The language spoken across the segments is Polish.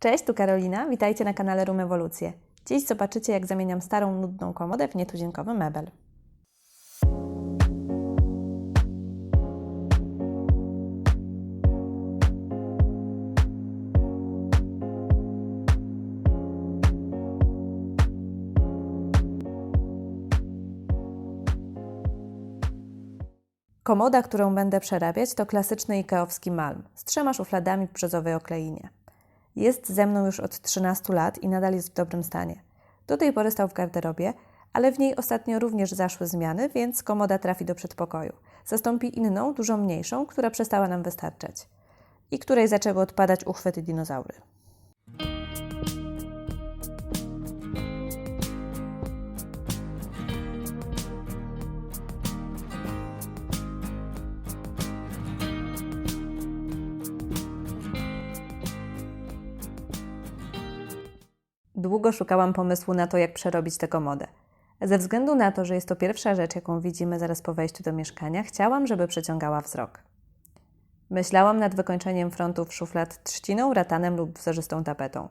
Cześć, tu Karolina, witajcie na kanale Room Ewolucje. Dziś zobaczycie, jak zamieniam starą, nudną komodę w nietuzinkowy mebel. Komoda, którą będę przerabiać, to klasyczny ikeowski malm z trzema szufladami w brzozowej okleinie. Jest ze mną już od 13 lat i nadal jest w dobrym stanie. Do tej pory stał w garderobie, ale w niej ostatnio również zaszły zmiany, więc komoda trafi do przedpokoju. Zastąpi inną, dużo mniejszą, która przestała nam wystarczać i której zaczęły odpadać uchwyty dinozaury. Długo szukałam pomysłu na to, jak przerobić tę komodę. Ze względu na to, że jest to pierwsza rzecz, jaką widzimy zaraz po wejściu do mieszkania, chciałam, żeby przyciągała wzrok. Myślałam nad wykończeniem frontów szuflad trzciną, ratanem lub wzorzystą tapetą.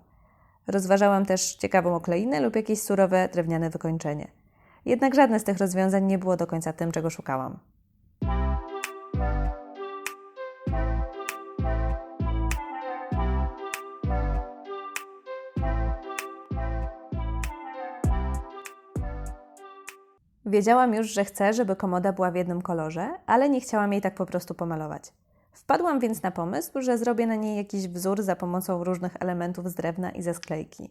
Rozważałam też ciekawą okleinę lub jakieś surowe drewniane wykończenie. Jednak żadne z tych rozwiązań nie było do końca tym, czego szukałam. Wiedziałam już, że chcę, żeby komoda była w jednym kolorze, ale nie chciałam jej tak po prostu pomalować. Wpadłam więc na pomysł, że zrobię na niej jakiś wzór za pomocą różnych elementów z drewna i ze sklejki.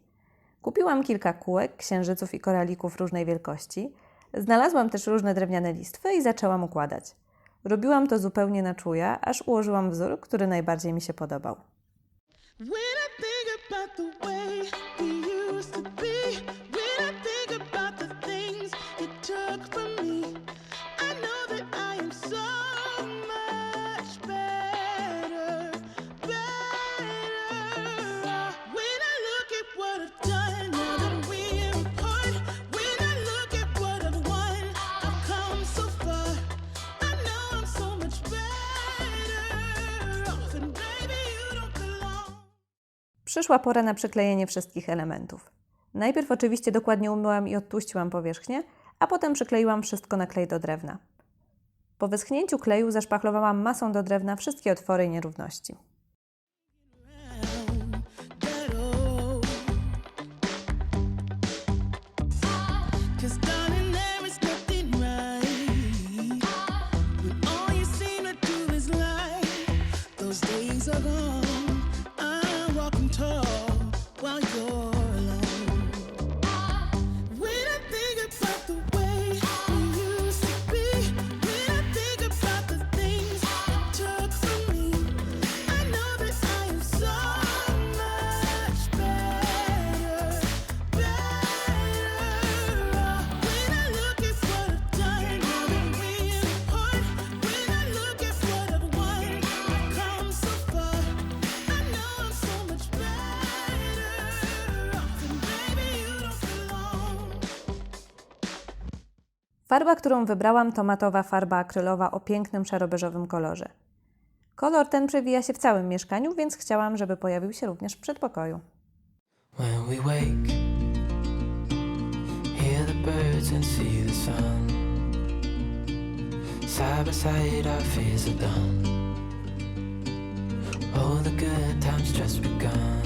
Kupiłam kilka kółek, księżyców i koralików różnej wielkości. Znalazłam też różne drewniane listwy i zaczęłam układać. Robiłam to zupełnie na czuja, aż ułożyłam wzór, który najbardziej mi się podobał. When I think about the way Przyszła pora na przyklejenie wszystkich elementów. Najpierw oczywiście dokładnie umyłam i odtłuściłam powierzchnię, a potem przykleiłam wszystko na klej do drewna. Po wyschnięciu kleju zaszpachlowałam masą do drewna wszystkie otwory i nierówności. Farba, którą wybrałam, to matowa farba akrylowa o pięknym szarobeżowym kolorze. Kolor ten przewija się w całym mieszkaniu, więc chciałam, żeby pojawił się również w przedpokoju. When we wake, hear the birds and see the sun. Side by side, our fears are done. Oh, the good times just begun.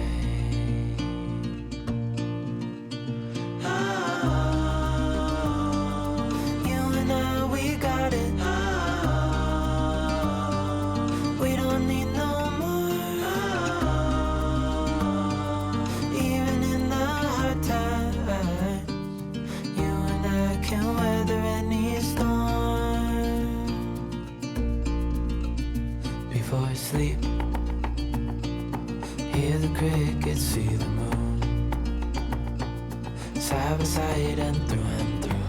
see the moon. Side by side and through and through.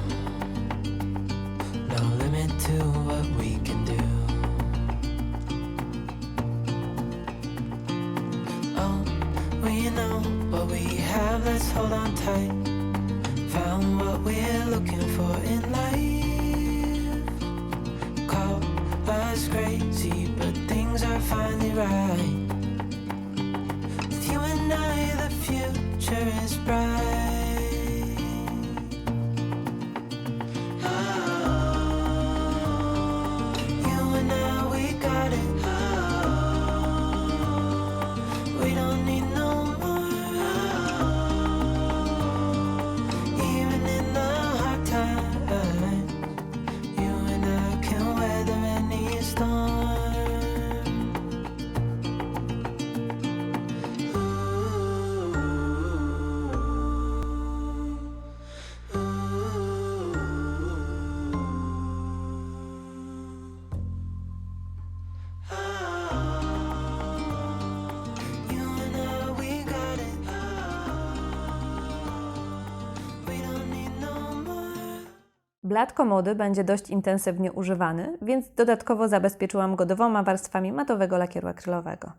No limit to what we can do. Oh, we know what we have, let's hold on tight. Blat komody będzie dość intensywnie używany, więc dodatkowo zabezpieczyłam go dwoma warstwami matowego lakieru akrylowego.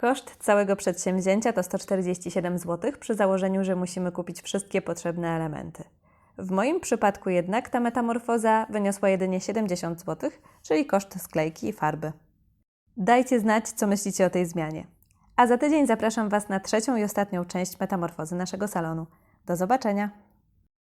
Koszt całego przedsięwzięcia to 147 zł przy założeniu, że musimy kupić wszystkie potrzebne elementy. W moim przypadku jednak ta metamorfoza wyniosła jedynie 70 zł, czyli koszt sklejki i farby. Dajcie znać, co myślicie o tej zmianie. A za tydzień zapraszam Was na trzecią i ostatnią część metamorfozy naszego salonu. Do zobaczenia!